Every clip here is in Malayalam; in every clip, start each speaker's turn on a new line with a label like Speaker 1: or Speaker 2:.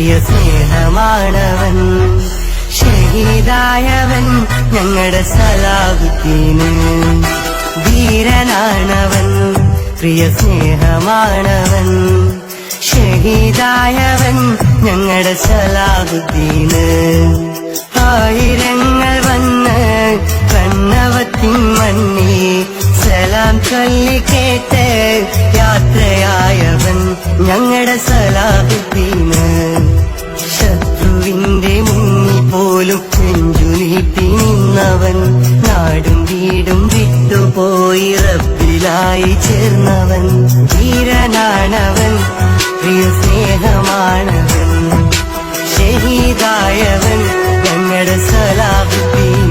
Speaker 1: സ്നേഹമാണവൻ. ഷഹീദായവൻ ഞങ്ങളുടെ സലാഹുദ്ദീന്. ധീരനാണവൻ പ്രിയ സ്നേഹമാണവൻ. ഷഹീദായവൻ ഞങ്ങളുടെ സലാഹുദ്ദീന്. ആയിരങ്ങൾ വന്ന് കണ്ണവത്തിൻ മണ്ണി സലാം ചൊല്ലി കേട്ട് യാത്രയായവൻ ഞങ്ങളുടെ സലാഹുദ്ദീന്. നിന്നവൻ നാടും വീടും വിട്ടുപോയി റബ്ബിലായി ചേർന്നവൻ ധീരനാണവൻ പ്രിയ സ്നേഹമാണവൻ. ഷഹീദായവൻ ഞങ്ങളുടെ സലാഹുദ്ദീന്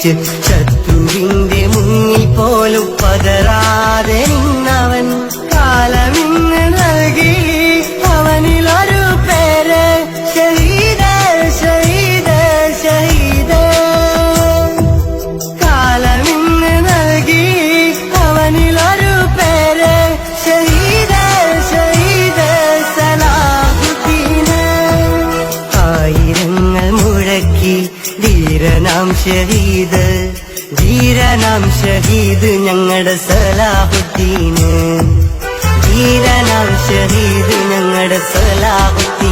Speaker 1: Китти ധീരനാം ഷഹീദ് ധീരനാം ഷഹീദ് ഞങ്ങളുടെ സലാഹുദ്ദീന്. ധീരനാം ഷഹീദ് ഞങ്ങളുടെ സലാഹുദ്ദീന്.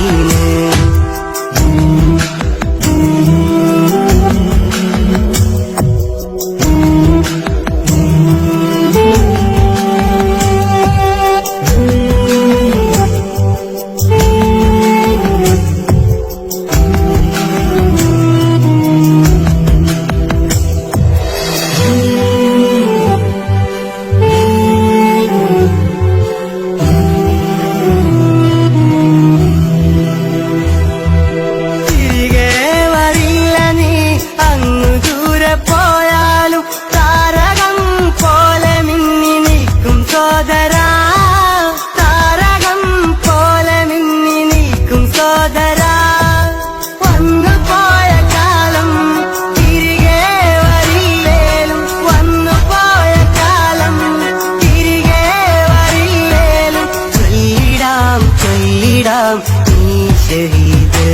Speaker 1: ചൊല്ലിടാം നീ ഷഹീദ്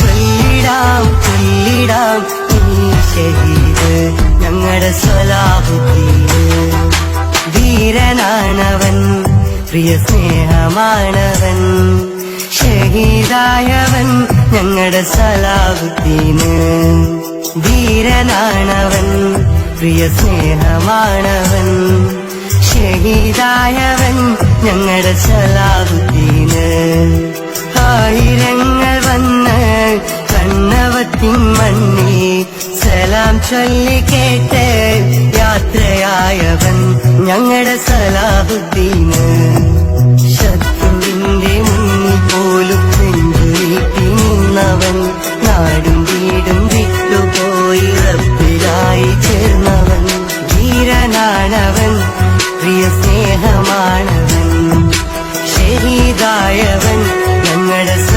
Speaker 1: ചൊല്ലിടാം ചൊല്ലിടാം നീ ഷഹീദ് ഞങ്ങളുടെ സ്വലാഹുദ്ദീന് ധീരനാണവൻ പ്രിയ സ്നേഹമാണവൻ ഷഹീദായവൻ ഞങ്ങളുടെ സലാഹുദ്ദീന് ധീരനാണവൻ പ്രിയ സ്നേഹമാണവൻ ഷഹീദായവൻ ഞങ്ങളുടെ സലാഹുദ്ദീന് ആയിരങ്ങൾ വന്ന് കണ്ണവത്തിൻ മണ്ണി സലാം ചൊല്ലി കേട്ട് യാത്രയായവൻ ഞങ്ങളുടെ സലാഹുദ്ദീന്. സ്നേഹമാണവൻ ഷഹീദായവൻ ഞങ്ങളുടെ